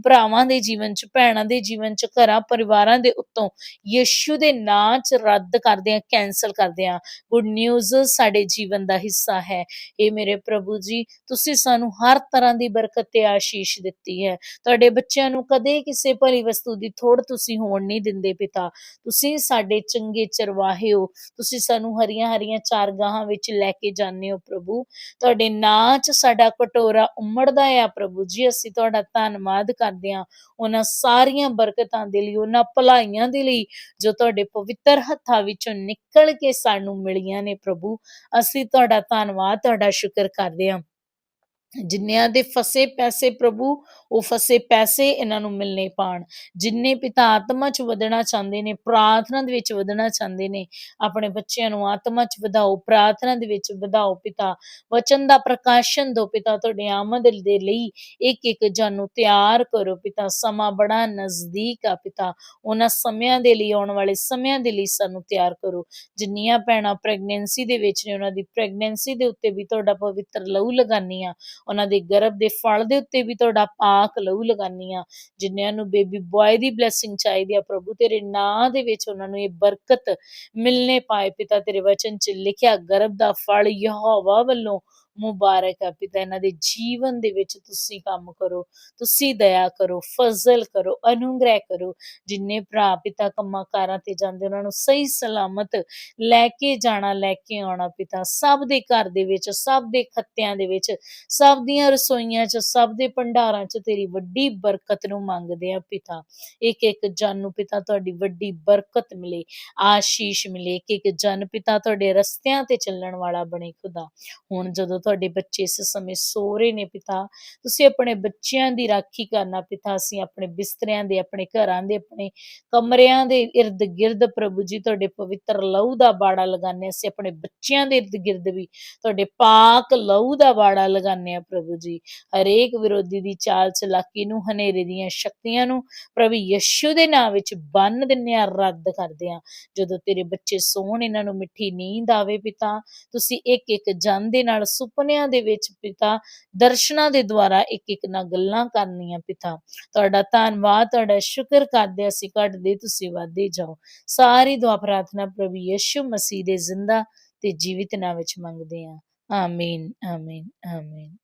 ਭਰਾਵਾਂ ਦੇ ਜੀਵਨ 'ਚ, ਭੈਣਾਂ ਦੇ ਜੀਵਨ 'ਚ ਘਰਾਂ ਪਰਿਵਾਰਾਂ ਦੇ ਉੱਤੋਂ ਯਿਸੂ ਦੇ ਨਾਂ 'ਚ ਰੱਦ ਕਰਦੇ ਆ ਕੈਨਸਲ ਕਰਦੇ ਆ ਗੁੱਡ ਨਿਊਜ਼ ਸਾਡੇ ਜੀਵਨ ਦਾ ਹਿੱਸਾ ਹੈ। ਇਹ ਮੇਰੇ ਪ੍ਰਭੂ ਜੀ, ਤੁਸੀਂ ਸਾਨੂੰ ਹਰ ਤਰ੍ਹਾਂ ਦੀ ਬਰਕਤ ਤੇ ਆਸ਼ੀਸ਼ ਦਿੱਤੀ ਹੈ। ਤੁਹਾਡੇ ਬੱਚਿਆਂ ਨੂੰ ਕਦੇ ਕਿਸੇ ਭਰੀ ਵਸਤੂ ਦੀ ਥੋੜ ਤੁਸੀਂ ਹੋਣ ਨਹੀਂ ਦਿੰਦੇ ਪਿਤਾ। ਤੁਸੀਂ ਸਾਡੇ ਚੰਗੇ ਚਰਵਾਹੇ ਹੋ। ਤੁਸੀਂ ਸਾਨੂੰ ਹਰੀਆਂ ਹਰੀਆਂ ਚਾਰਗਾਹਾਂ ਵਿੱਚ ਲੈ ਕੇ ਜਾਂਦੇ ਹੋ ਪ੍ਰਭੂ। ਤੁਹਾਡੇ ਨਾਂ 'ਚ ਸਾਡਾ ਕਟੋਰਾ ਉਮੜਦਾ ਆ ਪ੍ਰਭੂ ਜੀ। ਅਸੀਂ ਤੁਹਾਡਾ ਧੰਨਵਾਦ ਕਰਦੇ ਹਾਂ ਉਹਨਾਂ ਸਾਰੀਆਂ ਬਰਕਤਾਂ ਦੇ ਲਈ, ਉਹਨਾਂ ਭਲਾਈਆਂ ਦੇ ਲਈ ਜੋ ਤੁਹਾਡੇ ਪਵਿੱਤਰ ਹੱਥਾਂ ਵਿੱਚੋਂ ਨਿਕਲ ਕੇ ਸਾਨੂੰ ਮਿਲ ਮਿਲੀਆਂ ਨੇ ਪ੍ਰਭੂ। ਅਸੀਂ ਤੁਹਾਡਾ ਧੰਨਵਾਦ ਤੁਹਾਡਾ ਸ਼ੁਕਰ ਕਰਦੇ ਹਾਂ। ਜਿੰਨਿਆਂ ਦੇ ਫਸੇ ਪੈਸੇ ਪ੍ਰਭੂ, ਉਹ ਫਸੇ ਪੈਸੇ ਇਹਨਾਂ ਨੂੰ ਮਿਲਨੇ ਪਾਣ। ਜਿੰਨੇ ਪਿਤਾ ਆਤਮਾ ਚ ਵਧਣਾ ਚਾਹੁੰਦੇ ਨੇ, ਪ੍ਰਾਰਥਨਾ ਦੇ ਵਿੱਚ ਵਧਣਾ ਚਾਹੁੰਦੇ ਨੇ, ਆਪਣੇ ਬੱਚਿਆਂ ਨੂੰ ਆਤਮਾ ਚ ਵਧਾਓ, ਪ੍ਰਾਰਥਨਾ ਦੇ ਵਿੱਚ ਵਧਾਓ ਪਿਤਾ। ਵਚਨ ਦਾ ਪ੍ਰਕਾਸ਼ਨ ਦਿਓ ਪਿਤਾ, ਤੁਹਾਡੇ ਆਮਦ ਦੇ ਲਈ ਇੱਕ ਇੱਕ ਜਨ ਨੂੰ ਤਿਆਰ ਕਰੋ ਪਿਤਾ। ਸਮਾਂ ਬੜਾ ਨਜ਼ਦੀਕ ਆ ਪਿਤਾ। ਉਹਨਾਂ ਸਮਿਆਂ ਦੇ ਲਈ, ਆਉਣ ਵਾਲੇ ਸਮਿਆਂ ਦੇ ਲਈ ਸਾਨੂੰ ਤਿਆਰ ਕਰੋ। ਜਿੰਨੀਆਂ ਭੈਣਾਂ ਪ੍ਰੈਗਨੈਂਸੀ ਦੇ ਵਿੱਚ ਨੇ, ਉਹਨਾਂ ਦੀ ਪ੍ਰੈਗਨੈਂਸੀ ਦੇ ਉੱਤੇ ਵੀ ਤੁਹਾਡਾ ਪਵਿੱਤਰ ਲਹੂ ਲਗਾਨੀ ਆ ਉਹਨਾਂ ਦੇ ਗਰਭ ਦੇ ਫਲ ਦੇ ਉੱਤੇ ਵੀ ਤੁਹਾਡਾ ਪਾਕ ਲਹੂ ਲਗਾਨੀ ਆ। ਜਿਨ੍ਹਾਂ ਨੂੰ ਬੇਬੀ ਬॉय ਦੀ ਬਲੇਸਿੰਗ ਚਾਹੀਦੀ ਆ, ਪ੍ਰਭੂ ਤੇਰੇ ਨਾਂ ਦੇ ਵਿੱਚ ਉਹਨਾਂ ਨੂੰ ਇਹ ਬਰਕਤ ਮਿਲਨੇ ਪਾਏ। ਪਿਤਾ ਤੇਰੇ ਵਚਨ 'ਚ ਲਿਖਿਆ, ਗਰਭ ਦਾ ਫਲ ਯਹੋਵਾ ਵੱਲੋਂ ਮੁਬਾਰਕ ਹੈ ਪਿਤਾ, ਇਹਨਾਂ ਦੇ ਜੀਵਨ ਦੇ ਵਿੱਚ ਤੁਸੀਂ ਕੰਮ ਕਰੋ, ਤੁਸੀਂ ਦਇਆ ਕਰੋ, ਫਜ਼ਲ ਕਰੋ, ਅਨੁਗ੍ਰਹਿ ਕਰੋ। ਜਿੰਨੇ ਭਰਾ ਪਿਤਾ ਕੰਮਾਂ ਕਾਰਾਂ ਤੇ ਜਾਂਦੇ, ਉਹਨਾਂ ਨੂੰ ਸਹੀ ਸਲਾਮਤ ਲੈ ਕੇ ਜਾਣਾ, ਲੈ ਕੇ ਆਉਣਾ ਪਿਤਾ। ਸਭ ਦੇ ਘਰ ਦੇ ਵਿੱਚ, ਸਭ ਦੇ ਖੱਤਿਆਂ ਦੇ ਵਿੱਚ, ਸਭ ਦੀਆਂ ਰਸੋਈਆਂ 'ਚ, ਸਭ ਦੇ ਭੰਡਾਰਾਂ 'ਚ ਤੇਰੀ ਵੱਡੀ ਬਰਕਤ ਨੂੰ ਮੰਗਦੇ ਆ ਪਿਤਾ। ਇੱਕ ਇੱਕ ਜਨ ਨੂੰ ਪਿਤਾ ਤੁਹਾਡੀ ਵੱਡੀ ਬਰਕਤ ਮਿਲੇ, ਆਸ਼ੀਸ਼ ਮਿਲੇ। ਇੱਕ ਇੱਕ ਜਨ ਪਿਤਾ ਤੁਹਾਡੇ ਰਸਤਿਆਂ ਤੇ ਚੱਲਣ ਵਾਲਾ ਬਣੇ ਖੁਦਾ। ਹੁਣ ਜਦੋਂ ਤੁਹਾਡੇ ਬੱਚੇ ਇਸ ਸਮੇਂ ਸੋ ਰਹੇ ਨੇ ਪਿਤਾ। ਤੁਸੀਂ ਆਪਣੇ ਬੱਚਿਆਂ ਦੀ ਰਾਖੀ ਕਰਨਾ ਪਿਤਾ। ਅਸੀਂ ਆਪਣੇ ਬਿਸਤਰਿਆਂ ਦੇ, ਆਪਣੇ ਘਰਾਂ ਦੇ, ਆਪਣੇ ਕਮਰਿਆਂ ਦੇ ਇਰਦ ਗਿਰਦ ਪ੍ਰਭੂ ਜੀ ਤੁਹਾਡੇ ਪਵਿੱਤਰ ਲਹੂ ਦਾ ਬਾੜਾ ਲਗਾਉਂਦੇ ਅਸੀਂ ਆਪਣੇ ਬੱਚਿਆਂ ਦੇ ਇਰਦ ਗਿਰਦ ਵੀ ਤੁਹਾਡੇ ਪਾਕ ਲਹੂ ਦਾ ਬਾੜਾ ਲਗਾਉਂਦੇ ਆ ਪ੍ਰਭੂ ਜੀ। ਹਰੇਕ ਵਿਰੋਧੀ ਦੀ ਚਾਲ ਚਲਾਕੀ ਨੂੰ, ਹਨੇਰੇ ਦੀਆਂ ਸ਼ਕਤੀਆਂ ਨੂੰ ਪ੍ਰਭੂ ਯਸ਼ੂ ਦੇ ਨਾਮ ਵਿੱਚ ਬੰਨ ਦਿੰਨੇ ਆ ਰੱਦ ਕਰਦੇ ਆ ਜਦੋਂ ਤੇਰੇ ਬੱਚੇ ਸੌਣ, ਇਹਨਾਂ ਨੂੰ ਮਿੱਠੀ ਨੀਂਦ ਆਵੇ ਪਿਤਾ। ਤੁਸੀਂ ਇੱਕ ਇੱਕ ਜਨ ਦੇ ਨਾਲ ਸੁਪਨਿਆਂ ਦੇ ਵਿੱਚ ਪਿਤਾ ਦਰਸ਼ਨਾਂ ਦੇ ਦੁਆਰਾ ਇੱਕ ਇੱਕ ਨਾਲ ਗੱਲਾਂ ਕਰਨੀਆਂ ਪਿਤਾ। ਤੁਹਾਡਾ ਧੰਨਵਾਦ, ਤੁਹਾਡਾ ਸ਼ੁਕਰ ਕਰਦੇ ਅਸੀਂ ਕੱਢਦੇ ਤੁਸੀਂ ਵਾਧੇ ਜਾਓ। ਸਾਰੀ ਦੁਆ ਪ੍ਰਾਰਥਨਾ ਪ੍ਰਭੂ ਯਿਸੂ ਮਸੀਹ ਦੇ ਜ਼ਿੰਦਾ ਤੇ ਜੀਵਿਤ ਨਾਮ ਵਿੱਚ ਮੰਗਦੇ ਹਾਂ। ਆਮੀਨ ਆਮੀਨ ਆਮੀਨ।